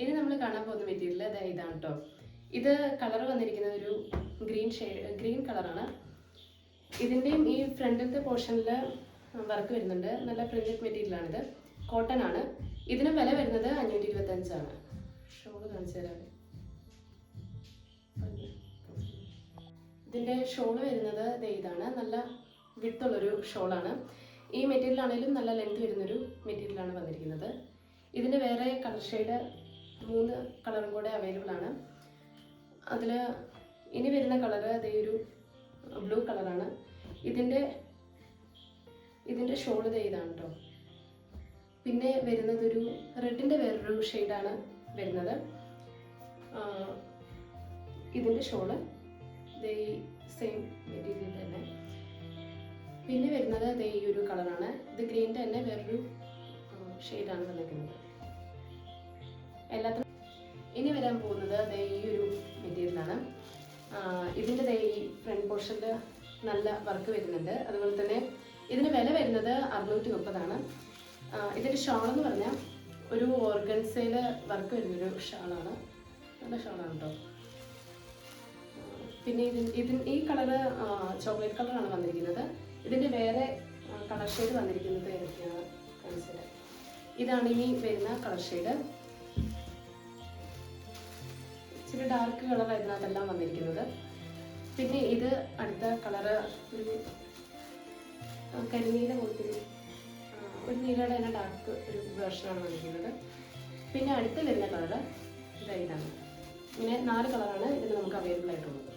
ഇനി നമ്മൾ കാണാൻ പോകുന്ന മെറ്റീരിയൽ അതാ ഇതാണ് കേട്ടോ ഇത് കളർ വന്നിരിക്കുന്നത് ഒരു ഗ്രീൻ ഷെയ്ഡ് ഗ്രീൻ കളറാണ് ഇതിന്റെയും ഈ ഫ്രണ്ടിലത്തെ പോർഷനിൽ വർക്ക് വരുന്നുണ്ട്. നല്ല പ്രിന്റഡ് മെറ്റീരിയലാണിത് കോട്ടൺ ആണ്. ഇതിന് വില വരുന്നത് അഞ്ഞൂറ്റി ഇരുപത്തഞ്ചാണ് ഷോൾ കാണിച്ചു തരാം. ഇതിന്റെ ഷോൾ വരുന്നത് ഇതാണ്. നല്ല വിട്ടുള്ളൊരു ഷോളാണ് ഈ മെറ്റീരിയൽ ആണെങ്കിലും നല്ല ലെങ്ത് വരുന്നൊരു മെറ്റീരിയലാണ് വന്നിരിക്കുന്നത്. ഇതിന്റെ വേറെ കളർ ഷെയ്ഡ് മൂന്ന് കളറും കൂടെ അവൈലബിൾ ആണ്. അതിൽ ഇനി വരുന്ന കളറ് അതേ ഒരു ബ്ലൂ കളറാണ് ഇതിന്റെ ഇതിന്റെ ഷോൾ ദേ ഇതാണ് കേട്ടോ പിന്നെ വരുന്നത് ഒരു റെഡിന്റെ വേറൊരു ഷെയ്ഡാണ് വരുന്നത്. ഇതിന്റെ ഷോൾ ദേ സെയിം മെറ്റീരിയൽ തന്നെ. പിന്നെ വരുന്നത് ദേ ഈ ഒരു കളറാണ്. ഇത് ഗ്രീന്റെ തന്നെ വേറൊരു ഷെയ്ഡാണ് വന്നിരിക്കുന്നത്. ദേ ഈ ഒരു മെറ്റീരിയലാണ് ഇതിന്റെ ഈ ഫ്രണ്ട് പോർഷനിൽ നല്ല വർക്ക് വരുന്നുണ്ട്. അതുപോലെ തന്നെ ഇതിന് വില വരുന്നത് അറുന്നൂറ്റി മുപ്പതാണ് ഇതിന്റെ ഷാൾ എന്ന് പറഞ്ഞാൽ ഒരു ഓർഗൻസയിൽ വർക്ക് വരുന്നൊരു ഷാളാണ് നല്ല ഷാളാണ് കേട്ടോ പിന്നെ ഇതിന് ഇതിന് ഈ കളറ് ചോക്ലേറ്റ് കളറാണ് വന്നിരിക്കുന്നത്. ഇതിന്റെ വേറെ കളർ ഷെയ്ഡ് വന്നിരിക്കുന്നത് ഏതൊക്കെയാണ്? ഇതാണ് ഇനി വരുന്ന കളർ ഷെയ്ഡ് ഇച്ചിരി ഡാർക്ക് കളർ ഇതിനകത്തെല്ലാം വന്നിരിക്കുന്നത്. പിന്നെ ഇത് അടുത്ത കളറ് ഒരു കരിനീല പോലത്തെ ഒരു നീലയുടെ തന്നെ ഡാർക്ക് ഒരു വേർഷനാണ് വന്നിരിക്കുന്നത്. പിന്നെ അടുത്ത് വരുന്ന കളറ് ഇതാ ഇതാണ്. ഇങ്ങനെ നാല് കളറാണ് ഇതിൽ നമുക്ക് അവൈലബിൾ ആയിട്ടുള്ളത്.